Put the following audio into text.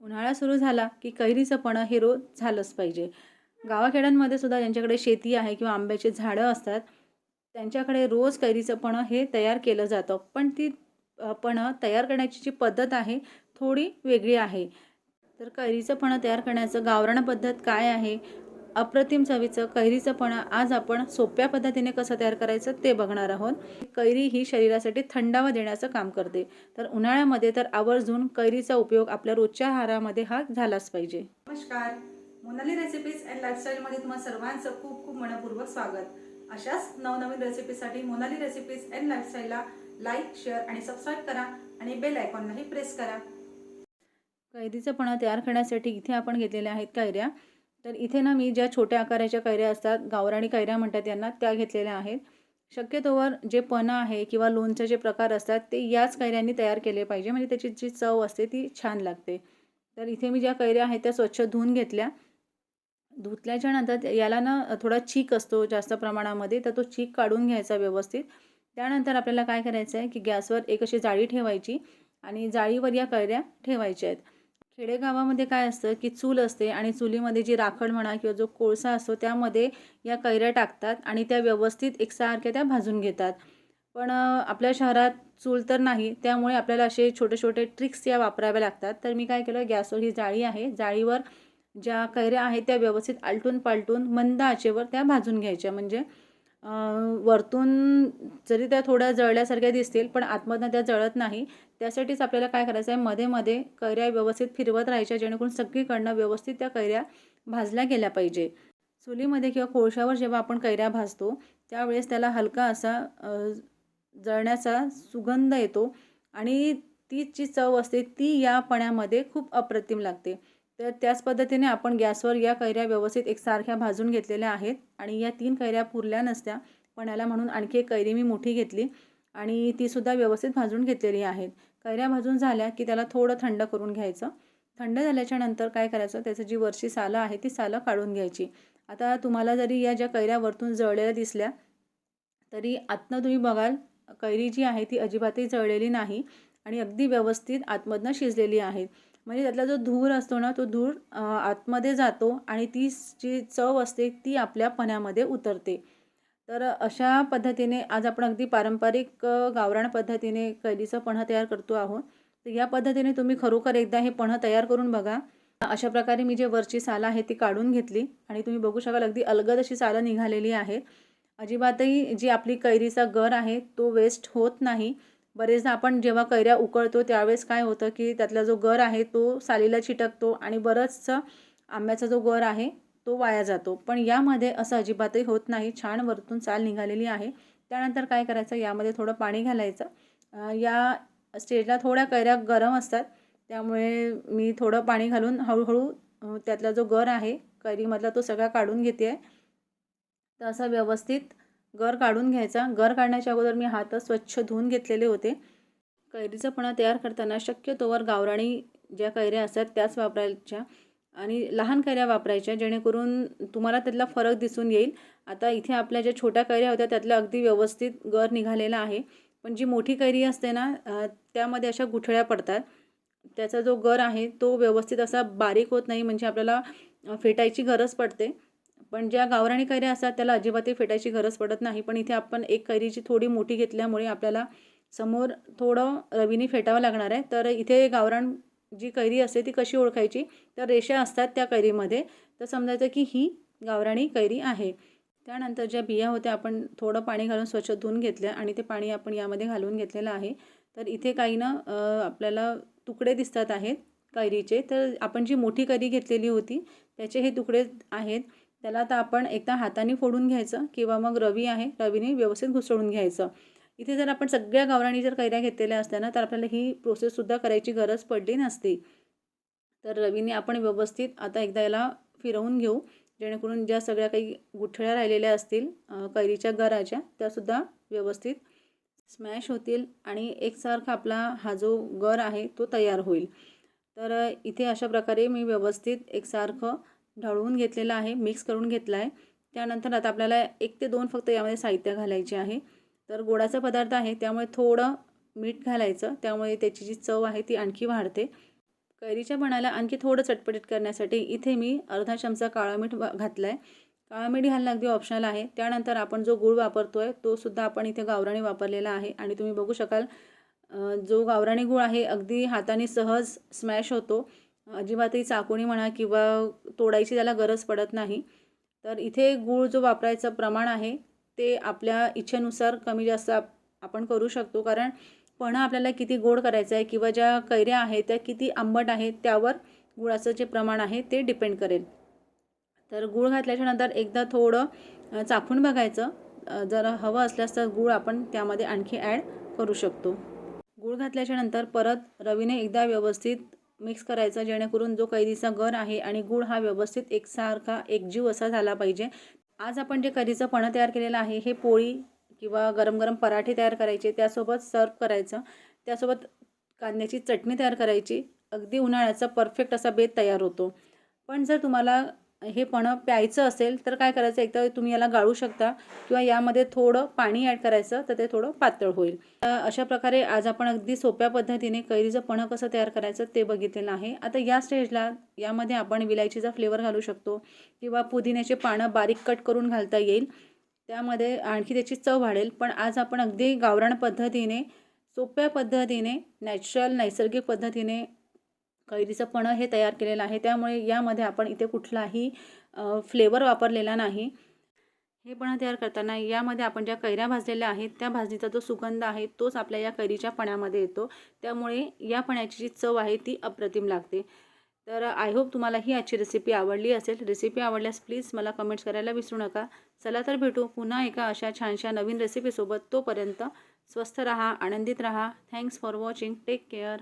उन्हाळा सुरू झाला की कैरीचं पणं हे रोज झालंच पाहिजे. गावाखेड्यांमध्ये सुद्धा ज्यांच्याकडे शेती आहे किंवा आंब्याचे झाडं असतात त्यांच्याकडे रोज कैरीचं पणं हे तयार केलं जातं. पण ती पण पणं तयार करण्याची जी पद्धत आहे थोडी वेगळी आहे. तर कैरीचं पणं तयार करण्याचं गावरण पद्धत काय आहे? अप्रतिम चवीचं कैरीचं पणं आज आपण सोप्या पद्धतीने कसं तयार करायचं ते बघणार आहोत. कैरी ही शरीरासाठी थंडावा देण्याचं काम करते. तर उन्हाळ्यामध्ये तर आवर्जून कैरीचा उपयोग आपल्या रोजच्या आहारामध्ये हा झालाच पाहिजे. नमस्कार. मोनाली रेसिपीज अँड लाईफस्टाईलमध्ये तुम्हा सर्वांचं खूप खूप मनपूर्वक स्वागत. अशाच नवनवीन रेसिपीसाठी मोनाली रेसिपीज अँड लाईफस्टाईलला लाईक शेअर आणि सबस्क्राईब करा आणि बेल आयकॉनलाही प्रेस करा. कैरीचं पणं तयार करण्यासाठी इथे आपण घेतलेल्या आहेत कैऱ्या. तर इथे ना मी ज्या छोट्या आकाराच्या कैऱ्या असतात गावराणी कैऱ्या म्हणतात यांना त्या घेतलेल्या आहेत. शक्यतोवर जे पणं आहे किंवा लोणचे जे प्रकार असतात ते याच कैऱ्यांनी तयार केले पाहिजे. म्हणजे त्याची जी चव असते ती छान लागते. तर इथे मी ज्या कैऱ्या आहेत त्या स्वच्छ धुवून घेतल्या. धुतल्याच्या नंतर याला ना थोडा चीक असतो जास्त प्रमाणामध्ये तर तो चीक काढून घ्यायचा व्यवस्थित. त्यानंतर आपल्याला काय करायचं आहे की गॅसवर एक अशी जाळी ठेवायची आणि जाळीवर या कैऱ्या ठेवायच्या आहेत. खेडेगावामध्ये काय असतं की चूल असते आणि चुलीमध्ये जी राखड म्हणा किंवा जो कोळसा असतो त्यामध्ये या कैऱ्या टाकतात आणि त्या व्यवस्थित एकसारख्या त्या भाजून घेतात. पण आपल्या शहरात चूल तर नाही त्यामुळे आपल्याला असे छोटे छोटे ट्रिक्स या वापराव्या लागतात. तर मी काय केलं गॅसवर ही जाळी आहे. जाळीवर ज्या कैऱ्या आहेत त्या व्यवस्थित आलटून पालटून मंद आचेवर त्या भाजून घ्यायच्या. म्हणजे वरतून जरी त्या थोड्या जळल्यासारख्या दिसतील पण आतमधनं त्या जळत नाही. त्यासाठीच आपल्याला काय करायचं आहे मध्ये मध्ये कैऱ्या व्यवस्थित फिरवत राहायच्या जेणेकरून सगळीकडनं व्यवस्थित त्या कैऱ्या भाजल्या गेल्या पाहिजे. चुलीमध्ये किंवा कोळशावर जेव्हा आपण कैऱ्या भाजतो त्यावेळेस त्याला हलका असा जळण्याचा सुगंध येतो आणि ती जी चव असते ती या पण्यामध्ये खूप अप्रतिम लागते. तर त्याच पद्धतीने आपण गॅसवर या कैऱ्या व्यवस्थित एकसारख्या भाजून घेतलेल्या आहेत. आणि या तीन कैऱ्या पुरल्या नसत्या. पण याला म्हणून आणखी एक कैरी मी मोठी घेतली. आणि तीसुद्धा व्यवस्थित भाजून घेतलेली आहेत. कैऱ्या भाजून झाल्या की त्याला थोडं थंड करून घ्यायचं. थंड झाल्याच्यानंतर काय करायचं? त्याचं जी वरची सालं आहे ती सालं काढून घ्यायची. आता तुम्हाला जरी या ज्या कैऱ्या वरतून जळलेल्या दिसल्या तरी आतनं तुम्ही बघाल कैरी जी आहे ती अजिबातही जळलेली नाही. आणि अगदी व्यवस्थित आतमधनं शिजलेली आहे. म्हणजे त्यातला जो धूर असतो ना तो धूर आतमध्ये जातो आणि ती जी चव असते ती आपल्या पण्यामध्ये उतरते. तर अशा पद्धतीने आज आपण अगदी पारंपरिक गावराण गावरान पद्धतीने कैरीचं पन्हं तयार करतो आहोत. तर या पद्धतीने तुम्ही खरोखर एकदा हे पन्हं तयार करून बघा. अशा प्रकारे मी जे वरची सालं आहे ती काढून घेतली आणि तुम्ही बघू शकाल अगदी अलगद अशी सालं निघालेली आहे अजिबातही जी आपली कैरीचा गर आहे तो वेस्ट होत नाही. बरेचदा आपण जेव्हा कैऱ्या उकळतो त्यावेळेस काय होतं की त्यातला जो गर आहे तो सालीला चिटकतो आणि बरंचसं आंब्याचा जो गर आहे तो वाया जातो. पण यामध्ये असं अजिबातही होत नाही. छान वरतून साल निघालेली आहे. त्यानंतर काय करायचं? यामध्ये थोडं पाणी घालायचं. या स्टेजला थोड्या कैऱ्या गरम असतात. त्यामुळे मी थोडं पाणी घालून हळूहळू त्यातला जो गर आहे कैरीमधला तो सगळा काढून घेते आहे तर असं व्यवस्थित गर काढून घ्यायचा. गर काढण्याच्या अगोदर मी हात स्वच्छ धुवून घेतलेले होते. कैरीचा पणा तयार करताना शक्यतोवर गावराणी ज्या कैऱ्या असतात त्याच वापरायच्या आणि लहान कैऱ्या वापरायच्या जेणेकरून तुम्हाला त्यातला फरक दिसून येईल. आता इथे आपल्या ज्या छोट्या कैऱ्या होत्या त्यातला अगदी व्यवस्थित गर निघालेला आहे. पण जी मोठी कैरी असते ना त्यामध्ये अशा गुठळ्या पडतात. त्याचा जो गर आहे तो व्यवस्थित असा बारीक होत नाही म्हणजे आपल्याला फेटायची गरज पडते. पण ज्या गावराणी कैऱ्या असतात त्याला अजिबातही फेटायची गरज पडत नाही. पण इथे आपण एक कैरीची थोडी मोठी घेतल्यामुळे आपल्याला समोर थोडं रवीने फेटावं लागणार आहे. तर इथे गावरान जी कैरी असते ती कशी ओळखायची? तर रेषा असतात त्या कैरीमध्ये. तर समजायचं की ही गावराणी कैरी आहे. त्यानंतर ज्या बिया होत्या आपण थोडं पाणी घालून स्वच्छ धुवून घेतल्या आणि ते पाणी आपण यामध्ये घालून घेतलेलं आहे. तर इथे काही ना आपल्याला तुकडे दिसतात आहेत कैरीचे. तर आपण जी मोठी कैरी घेतलेली होती त्याचे हे तुकडे आहेत. त्याला आता आपण एकदा हाताने फोडून घ्यायचं किंवा मग रवी आहे रवीने व्यवस्थित घुसळून घ्यायचं. इथे जर आपण सगळ्या गावराणी जर कैऱ्या घेतलेल्या असत्या ना तर आपल्याला ही प्रोसेससुद्धा करायची गरज पडली नसती. तर रवीने आपण व्यवस्थित आता एकदा याला फिरवून घेऊ. जेणेकरून ज्या सगळ्या काही गुठळ्या राहिलेल्या असतील कैरीच्या गराच्या त्यासुद्धा व्यवस्थित स्मॅश होतील आणि एकसारखा आपला हा जो गर आहे तो तयार होईल. तर इथे अशा प्रकारे मी व्यवस्थित एकसारखं ढळवून घेतलेलं आहे मिक्स करून घेतला आहे त्यानंतर आता आपल्याला एक ते दोन फक्त यामध्ये साहित्य घालायचे आहे. तर गोडाचा पदार्थ आहे त्यामुळे थोडं मीठ घालायचं. त्यामुळे त्याची जी चव आहे ती आणखी वाढते. कैरीच्या पणाला आणखी थोडं चटपटीत करण्यासाठी इथे मी अर्धा चमचा काळा मीठ घातला आहे काळा मीठ घालणं अगदी ऑप्शनल आहे. त्यानंतर आपण जो गूळ वापरतो आहे तो सुद्धा आपण इथे गावराणी वापरलेला आहे. आणि तुम्ही बघू शकाल जो गावराणी गूळ आहे अगदी हाताने सहज स्मॅश होतो. अजिबातही चाकुणी म्हणा किंवा तोडायची त्याला गरज पडत नाही. तर इथे गूळ जो वापरायचं प्रमाण आहे ते आपल्या इच्छेनुसार कमी जास्त आप- आपण करू शकतो. कारण पन्हा आपल्याला किती गोड करायचं आहे किंवा ज्या कैऱ्या आहेत त्या किती आंबट आहेत त्यावर गुळाचं जे प्रमाण आहे ते डिपेंड करेल. तर गूळ घातल्याच्या नंतर एकदा थोडं अ, चाखून बघायचं. जर हवं असल्यास तर गूळ आपण त्यामध्ये आणखी ॲड करू शकतो. गूळ घातल्याच्या नंतर परत रवीने एकदा व्यवस्थित मिक्स करायचं जेणेकरून जो कैरीचा गर आहे आणि गूळ हा व्यवस्थित एकसारखा एकजीव असा झाला पाहिजे. आज आपण जे कैरीचं पणं तयार केलेलं आहे हे पोळी किंवा गरम गरम पराठे तयार करायचे त्यासोबत सर्व करायचं. त्यासोबत कांद्याची चटणी तयार करायची. अगदी उन्हाळ्याचा परफेक्ट असा बेत तयार होतो. पण जर तुम्हाला हे पणं प्यायचं असेल तर काय करायचं? एकतर तुम्ही याला गाळू शकता किंवा यामध्ये थोडं पाणी ॲड करायचं तर ते थोडं पातळ होईल. तर अशा प्रकारे आज आपण अगदी सोप्या पद्धतीने कैरीचं पणं कसं तयार करायचं ते बघितलेलं आहे. आता या स्टेजला यामध्ये आपण विलायचीचा फ्लेवर घालू शकतो किंवा पुदिन्याचे पानं बारीक कट करून घालता येईल. त्यामध्ये आणखी त्याची चव वाढेल. पण आज आपण अगदी गावरण पद्धतीने सोप्या पद्धतीने नॅचरल नैसर्गिक पद्धतीने कैरीचं पणं हे तयार केलेलं आहे. त्यामुळे यामध्ये आपण इथे कुठलाही फ्लेवर वापरलेला नाही. हे पणं तयार करताना यामध्ये आपण ज्या कैऱ्या भाजलेल्या आहेत त्या भाजणीचा जो सुगंध आहे तोच आपल्या या कैरीच्या पण्यामध्ये येतो. त्यामुळे या पण्याची जी चव आहे ती अप्रतिम लागते. तर आय होप तुम्हाला ही आजची रेसिपी आवडली असेल. रेसिपी आवडल्यास प्लीज मला कमेंट्स करायला विसरू नका. चला तर भेटू पुन्हा एका अशा छानशा नवीन रेसिपीसोबत तोपर्यंत स्वस्थ रहा आनंदित रहा. Thanks for watching take care